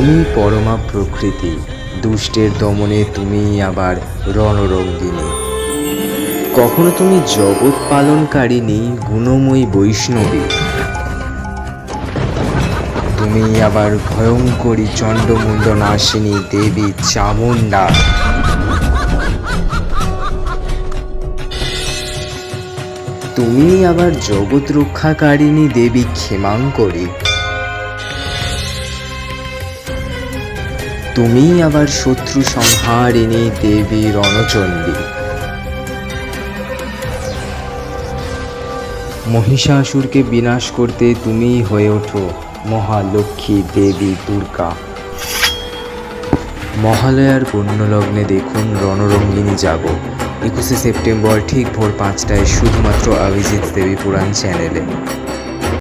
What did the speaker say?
তুমি পরমা প্রকৃতি, দুষ্টের দমনে তুমি আবার রণরঙ্গিনী। কখনো তুমি জগৎ পালনকারিণী গুণময়ী বৈষ্ণবী। তুমি আবার ভয়ঙ্করী চণ্ডমুণ্ড নাশিনী দেবী চামুণ্ডা। তুমি আবার জগৎ রক্ষাকারিণী দেবী ক্ষেমাঙ্করী। তুমি আবার শত্রু সংহারিণী দেবী রণচণ্ডী। মহিষাসুরকে বিনাশ করতে তুমি হয়ে ওঠো মহালক্ষ্মী দেবী দুর্গা। মহালয়ার পুণ্যলগ্নে দেখুন রণরঙ্গিনী যাব একুশে সেপ্টেম্বর ঠিক ভোর পাঁচটায় শুধুমাত্র অভিজিৎ দেবী পুরাণ চ্যানেলে।